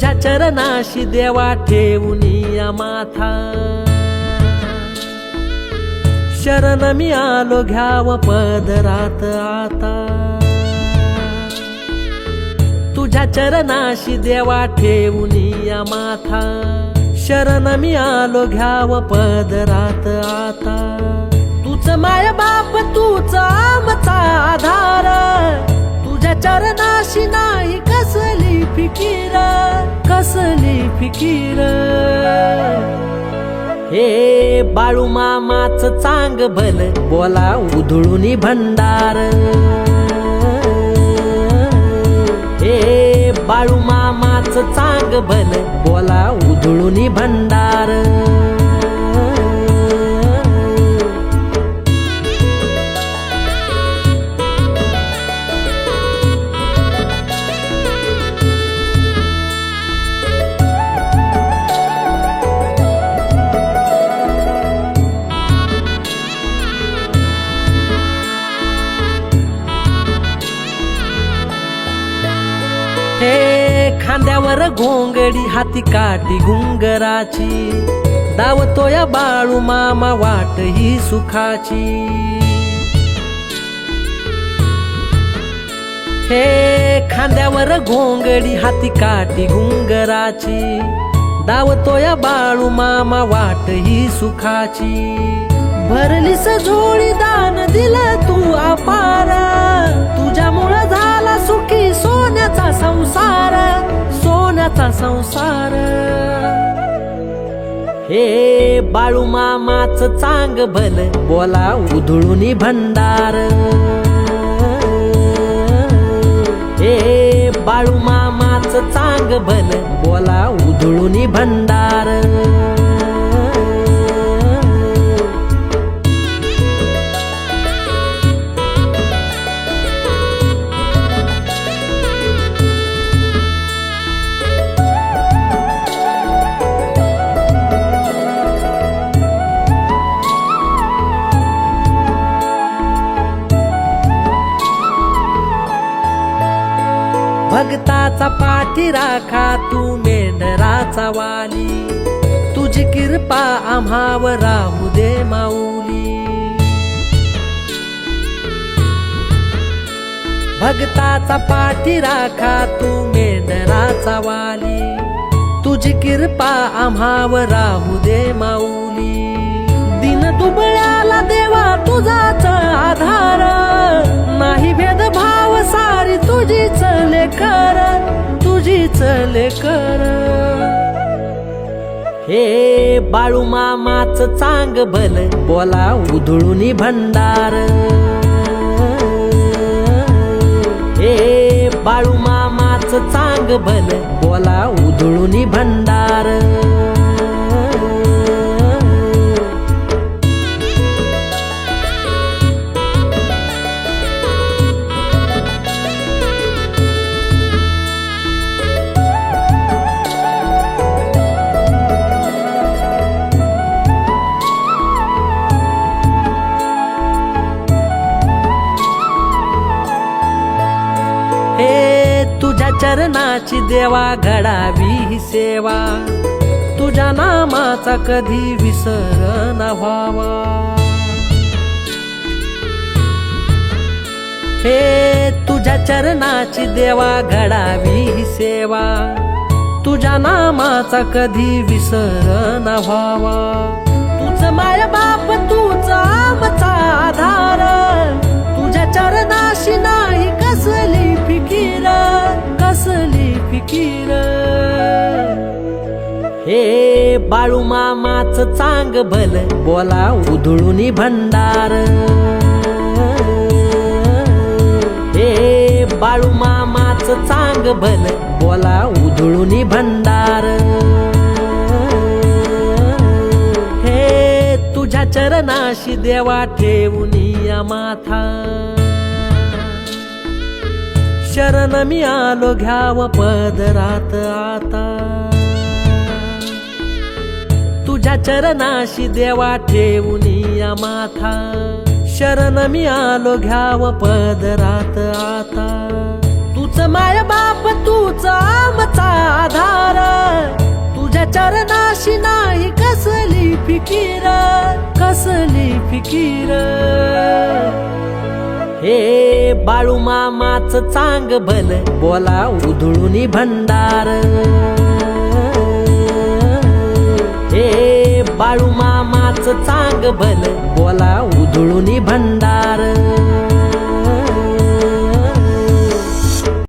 तुझ्या चरणाशी देवा ठेवून या माथा. शरण मी आलो घ्याव पदरात आता. तुझ्या चरणाशी देवा ठेवून या माथा. शरण मी आलो घ्याव पदरात आता. तुझ माय बाप तूच आमचा आधार. तुझ्या चरणाशी नाही कसली फिक फिकीर. हे बाळू मामाच चांग भल बोला उधळून भंडार. हे बाळू मामाच चांग भल बोला उधळून भंडार. खांद्यावर घोंगडी हाती काठी घुंगराची. दावतो या बाळू मामा वाट ही सुखाची. हे खांद्यावर घोंगडी हाती काठी घुंगराची. दावतो या बाळू मामा वाट ही सुखाची. भरलीस झोळी दान दिलं तू अपार. तुझ्यामुळं झाला सुखी सोन्याचा संसार. सोन्याचा संसार. हे बाळू मामाच चांग भल बोला उधळून भंडार. हे बाळू मामाच चांग भल बोला उधळून भंडार. भगताचा पाठी राखा तू मेंढराचा वाली. तुझी कृपा आम्हावर राहू दे माऊली. भगताचा पाठी राखा तू मेंढराचा वाली. तुझी कृपा आम्हावर राहू दे माऊली. दिन दुबळ्याला देवा तुझाच आधार. नाही भेद तुझी चले कर तुझी चले कर. हे बाळू मामाच चांग भल बोला उधळून भंडार. हे बाळू मामाच चांग भल बोला उधळून भंडार. तुझ्या चरणाची देवा घडावी ही सेवा. तुझ्या नामाचा कधी विसर न व्हावा. हे तुझ्या चरणाची देवा घडावी ही सेवा. तुझ्या नामाचा कधी विसर न व्हावा. तुझ माय बाप तुझा आधार. तुझ्या चरणाशी ना बाळू मामाच चांग भल बोला उधळून भंडार. हे बाळू मामाच चांग भल बोला उधळून भंडार. हे तुझ्या चरणाशी देवा ठेवून या माथा. शरण मी आलो घ्याव पदरात आत. चरणाशी देवा ठेवून या माथा. शरण मी आलो घ्याव पदरात आता. तूच माय बाप तूच आमचा आधार. तुझ्या चरणाशी नाही कसली फिकीर कसली फिकीर. हे बाळू मामाच चांग भल बोला उधळून भंडार. सांग चांग भल बोला उधळून भंडार.